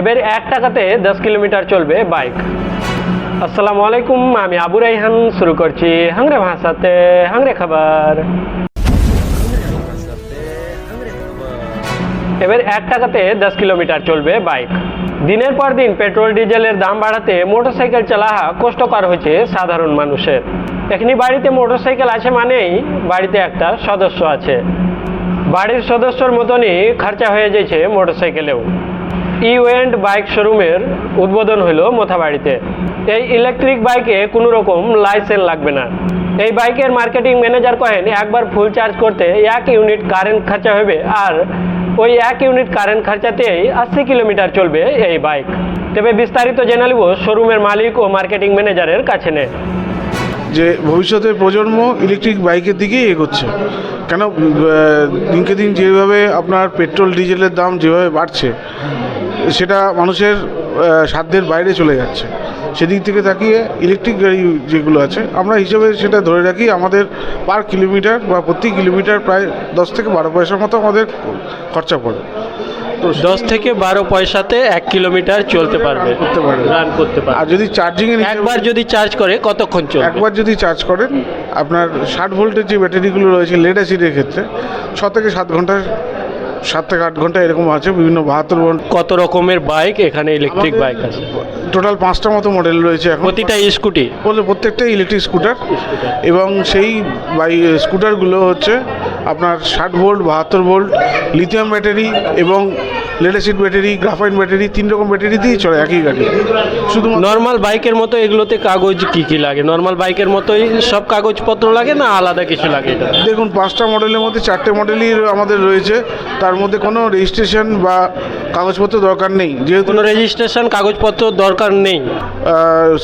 এবার এক টাকাতে দশ কিলোমিটার চলবে বাইক। আসসালামু আলাইকুম, আমি আবু রাইহান, শুরু করছি হাংরে ভাষাতে হাংরে খাবার। এবার এক টাকাতে দশ কিলোমিটার চলবে বাইক। দিনের পর দিন পেট্রোল, ডিজেলের দাম বাড়াতে মোটরসাইকেল চালা কষ্টকর হয়েছে সাধারণ মানুষের। এখানে বাড়িতে মোটরসাইকেল আছে মানেই বাড়িতে একটা সদস্য আছে। বাড়ির সদস্যর মতনই খরচা হয়ে যাচ্ছে মোটরসাইকেলেও। ইউএন্ড বাইক শোরুমের উদ্বোধন হলো মোথাবাড়িতে। এই ইলেকট্রিক বাইকে কোনো রকম লাইসেন্স লাগবে না। এই বাইকের মার্কেটিং ম্যানেজার কহেন, একবার ফুল চার্জ করতে এক ইউনিট কারেন্ট খরচা হবে আর ওই এক ইউনিট কারেন্ট খরচাতেই আশি কিলোমিটার চলবে এই বাইক। তবে বিস্তারিত জেনে নেব শোরুমের মালিক ও মার্কেটিং ম্যানেজারের কাছে নে। যে ভবিষ্যতের প্রজন্ম ইলেকট্রিক বাইকের দিকেই এগোচ্ছে। কেন দিনকে দিন যেভাবে আপনার পেট্রোল, ডিজেলের দাম যেভাবে বাড়ছে সেটা মানুষের সাধ্যের বাইরে চলে যাচ্ছে। সেদিক থেকে তাকিয়ে ইলেকট্রিক গাড়ি যেগুলো আছে আমরা হিসেবে সেটা ধরে রাখি আমাদের পার কিলোমিটার বা প্রতি কিলোমিটার প্রায় দশ থেকে বারো পয়সার মতো আমাদের খরচা পড়ে। তো দশ থেকে বারো পয়সাতে এক কিলোমিটার চলতে পারবে। করতে পারবে। রান করতে পারবে। আর যদি চার্জিংয়ের একবার যদি চার্জ করে কতক্ষণ চলবে? একবার যদি চার্জ করেন আপনার ষাট ভোল্টের যে ব্যাটারিগুলো রয়েছে লেড অ্যাসিডের ক্ষেত্রে ছ থেকে সাত ঘণ্টা সাত থেকে আট ঘণ্টা এরকম আছে বিভিন্ন বাহাত্তর কত রকমের বাইক? এখানে ইলেকট্রিক বাইক আছে। টোটাল পাঁচটা মতো মডেল রয়েছে এখন। প্রতিটা স্কুটি বলে প্রত্যেকটাই ইলেকট্রিক স্কুটার এবং সেই বাইক স্কুটারগুলো হচ্ছে আপনার ষাট ভোল্ট বাহাত্তর ভোল্ট লিথিয়াম ব্যাটারি এবং lead acid battery graphene battery তিন রকম ব্যাটারি দিয়েই চলে একই গাড়ি। শুধু নর্মাল বাইকের মতো এগুলোতে কাগজ কি কি লাগে? নর্মাল বাইকের মতোই সব কাগজপত্র লাগে না আলাদা কিছু লাগে এটা? দেখুন পাঁচটা মডেলের মধ্যে চারটে মডেলই আমাদের রয়েছে। তার মধ্যে কোনো রেজিস্ট্রেশন বা কাগজপত্র দরকার নেই যেহেতু কোনো রেজিস্ট্রেশন কাগজপত্র দরকার নেই।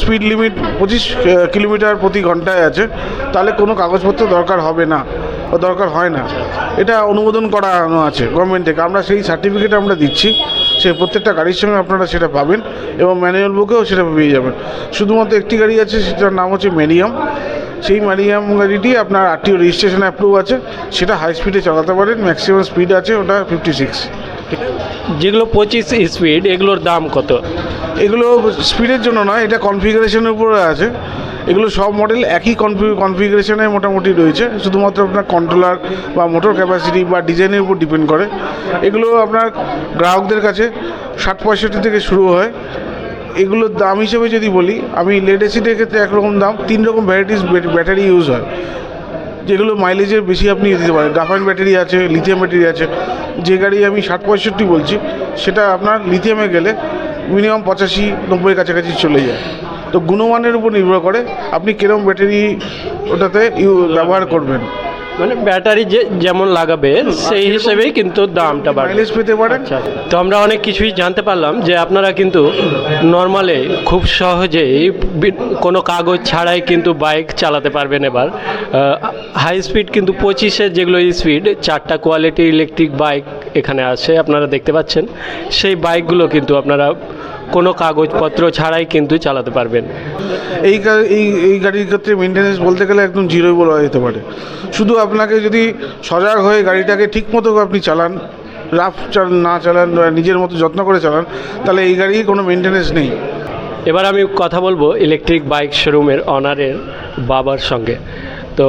স্পিড লিমিট পঁচিশ কিলোমিটার প্রতি ঘন্টায় আছে তাহলে কোনো কাগজপত্র দরকার হবে না বা দরকার হয় না। এটা অনুমোদন করানো আছে গভর্নমেন্ট থেকে। আমরা সেই সার্টিফিকেট আমরা দিচ্ছি সে প্রত্যেকটা গাড়ির সঙ্গে আপনারা সেটা পাবেন এবং ম্যানুয়াল বুকেও সেটা পেয়ে যাবেন। শুধুমাত্র একটি গাড়ি আছে সেটার নাম হচ্ছে মেরিয়াম সেই মারিয়াম গাড়িটি আপনার আরটিও রেজিস্ট্রেশন অ্যাপ্রুভ আছে সেটা হাই স্পিডে চালাতে পারেন ম্যাক্সিমাম স্পিড আছে ওটা ফিফটি সিক্স যেগুলো পঁচিশ স্পিড এগুলোর দাম কত? এগুলো স্পিডের জন্য নয় এটা কনফিগারেশনের উপরে আছে। এগুলো সব মডেল একই কনফিগারেশনে মোটামুটি রয়েছে শুধুমাত্র আপনার কন্ট্রোলার বা মোটর ক্যাপাসিটি বা ডিজাইনের উপর ডিপেন্ড করে। এগুলো আপনার গ্রাহকদের কাছে ষাট পঁয়ষট্টি থেকে শুরু হয়। এগুলোর দাম হিসেবে যদি বলি, আমি লেড অ্যাসিডের ক্ষেত্রে একরকম দাম, তিন রকম ভ্যারাইটিস ব্যাটারি ইউজ হয়। যেগুলো মাইলেজের বেশি আপনি দিতে পারেন। গ্রাফাইন ব্যাটারি আছে লিথিয়াম ব্যাটারি আছে। যে গাড়ি আমি ষাট পঁয়ষট্টি বলছি, সেটা আপনার লিথিয়ামে গেলে মিনিমাম পঁচাশি নব্বই কাছাকাছি চলে যায়। তো গুণমানের উপর নির্ভর করে আপনি কিরম ব্যাটারি ওটাতে ইউ ব্যবহার করবেন। মানে ব্যাটারি যে যেমন লাগাবে সেই হিসেবেই কিন্তু দামটা বাড়বে। পেতে পারেন। আচ্ছা তো আমরা অনেক কিছুই জানতে পারলাম যে আপনারা কিন্তু নর্মালে খুব সহজেই কোনো কাগজ ছাড়াই কিন্তু বাইক চালাতে পারবেন এবার। হাই স্পিড কিন্তু পঁচিশের যেগুলো স্পিড চারটা কোয়ালিটি ইলেকট্রিক বাইক এখানে আছে আপনারা দেখতে পাচ্ছেন। সেই বাইকগুলো কিন্তু আপনারা কোনো কাগজপত্র ছাড়াই কিন্তু চালাতে পারবেন। এই এই এই গাড়ির ক্ষেত্রে মেনটেন্যান্স বলতে গেলে একদম জিরোই বলা যেতে পারে। শুধু আপনাকে যদি সজাগ হয়ে গাড়িটাকে ঠিক মতো আপনি চালান রাফ না চালান বা নিজের মতো যত্ন করে চালান তাহলে এই গাড়ির কোনো মেনটেন্যান্স নেই। এবার আমি কথা বলব ইলেকট্রিক বাইক শোরুমের অনারের বাবার সঙ্গে। তো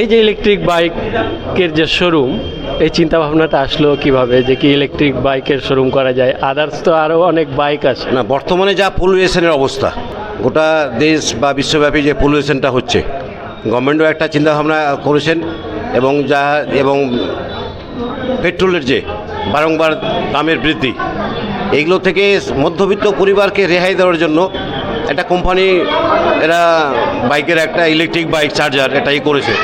এই যে ইলেকট্রিক বাইকের যে শোরুম এই চিন্তা ভাবনাটা আসলো কীভাবে? যে কি ইলেকট্রিক বাইকের শোরুম করা যায়? আদার্স তো আরও অনেক বাইক আছে। না, বর্তমানে যা পলিউশনের অবস্থা, গোটা দেশ বা বিশ্বব্যাপী যে পলিউশনটা হচ্ছে গভর্নমেন্টও একটা চিন্তাভাবনা করেছেন এবং যা, এবং পেট্রোলের যে বারংবার দামের বৃদ্ধি এগুলো থেকে মধ্যবিত্ত পরিবারকে রেহাই দেওয়ার জন্য একটা কোম্পানি, এরা বাইকের একটা ইলেকট্রিক বাইক চার্জার এটাই করেছে।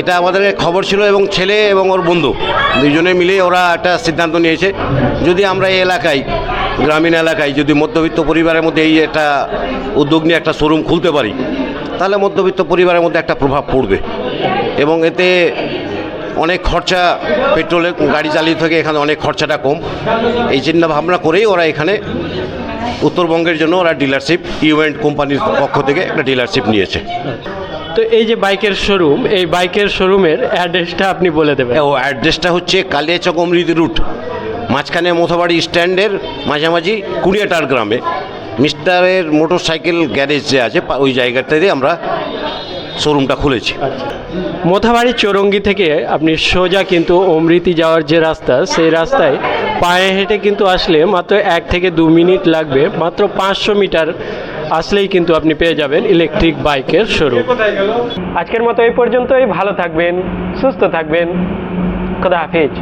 এটা আমাদের খবর ছিল এবং ছেলে এবং ওর বন্ধু দুজনে মিলে ওরা একটা সিদ্ধান্ত নিয়েছে। যদি আমরা এই এলাকায়, গ্রামীণ এলাকায় যদি মধ্যবিত্ত পরিবারের মধ্যে এই একটা উদ্যোগ নিয়ে একটা শোরুম খুলতে পারি, তাহলে মধ্যবিত্ত পরিবারের মধ্যে একটা প্রভাব পড়বে। এবং এতে অনেক খরচা, পেট্রোলে গাড়ি চালিয়ে থেকে, এখানে অনেক খরচাটা কম। এই চিন্তা ভাবনা করেই ওরা এখানে উত্তরবঙ্গের জন্য ওরা ডিলারশিপ ইউএন্ড কোম্পানির পক্ষ থেকে একটা ডিলারশিপ নিয়েছে। তো এই যে বাইকের শোরুম এই বাইকের শোরুমের অ্যাড্রেসটা আপনি বলে দেবেন। ও অ্যাড্রেসটা হচ্ছে কালিয়াচক অমৃতি রুট মাঝখানে মোথাবাড়ি স্ট্যান্ডের মাঝামাঝি কুড়িয়াটার গ্রামে। মিস্টারের মোটর সাইকেল গ্যারেজ যে আছে ওই জায়গাটাতে আমরা শোরুমটা খুলেছি। মোথাবাড়ি চৌরঙ্গি থেকে আপনি সোজা কিন্তু অমৃতি যাওয়ার যে রাস্তা, সেই রাস্তায় পায়ে হেঁটে কিন্তু আসলে মাত্র এক থেকে দু মিনিট লাগবে। মাত্র পাঁচশো মিটার আসলেই কিন্তু আপনি পেয়ে যাবেন ইলেকট্রিক বাইকের শোরুম। আজকের মতো এই পর্যন্তই। ভালো থাকবেন, সুস্থ থাকবেন। খোদা হাফিজ।